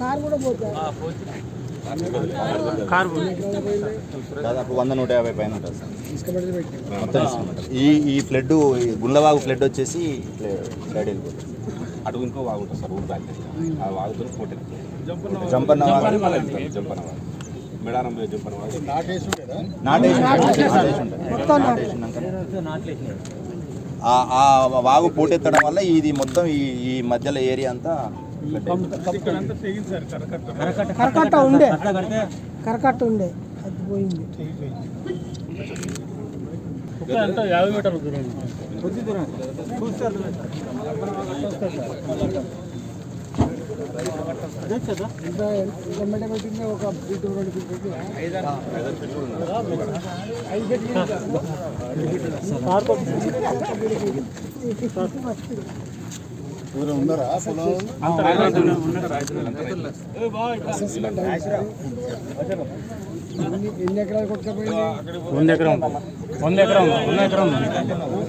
Car కూడా పోతుంది దాదాపు వంద నూట యాభై పైన ఉంటుంది సార్. మొత్తం ఈ ఈ ఫ్లడ్ ఈ గుండ్లవాగు ఫ్లడ్ వచ్చేసి ఇట్లా సైడ్ వెళ్ళిపోతుంది అటు ఇంకో వాగు ఉంటుంది సార్ ఊరు బ్యాక్ ఆ వాగుతో పోటీ జంపన్న వాగు జంపన వాగు మేడారం జంపన వాగు నాటేసి నాటేసి ఉంటుంది. మొత్తం నాటేసినాకనే ఆ- ఆ వాగు పోటెత్తడం వల్ల ఇది మొత్తం ఈ ఈ మధ్యలో ఏరియా అంతా కరకట్ట ఉండే. కరకట్ట ఉండే. అది పోయింది. యాభై మీటర్ల దూరం. ఎంత మెడ పెట్టిందో ఒక రెండు ఐదు ఫీట్ ఎన్ని ఎకరాలు కొట్టుకపోయింది వంద ఎకరం వంద ఎకరం వంద ఎకరం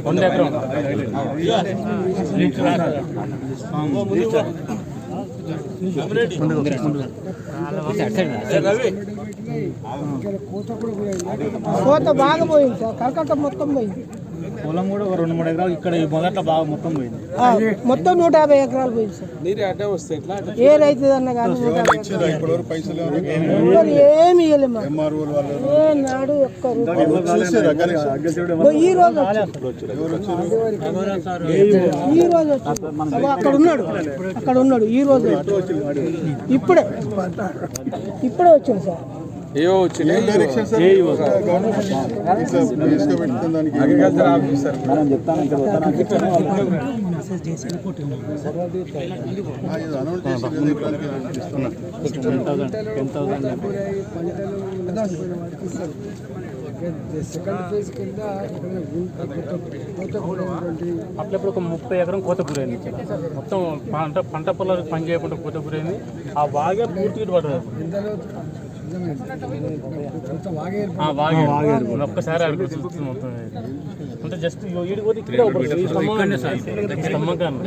వంద ఎకరం కోత బాగా పోయింది సార్. కరకట్ట మొత్తం పోయింది. పొలం కూడా ఒక రెండు మూడు ఎకరాలు ఇక్కడ మొదట్లో బాగా మొత్తం పోయింది. మొత్తం నూట యాభై ఎకరాలు పోయింది సార్. నీరు అడ్డే వస్తే ఎట్లా? ఏ రైతు అన్న కానీ? ఏమి ఇవ్వలేము ఏ నాడు ఒక్క ఈ రోజు. ఈ రోజు అక్కడ ఉన్నాడు. అక్కడ ఉన్నాడు. ఈ రోజు. ఇప్పుడే. ఇప్పుడే వచ్చింది సార్. ఏవో వచ్చింది అగ్రికల్చర్ ఆఫీసర్ సెకండ్ ఫేజ్ కింద అట్లప్పుడు ఒక ముప్పై ఎకరం కోత గురైంది మొత్తం పంట పంట పొలాలకు పని చేయకుండా కోత గురైంది. ఆ బాగా పూర్తిగా పడదు ఒక్కసారి అడుగు చూస్తుంది మొత్తం అంటే జస్ట్ ఈడికి పోతే ఇక్కడ స్తంభం స్తంభం కానీ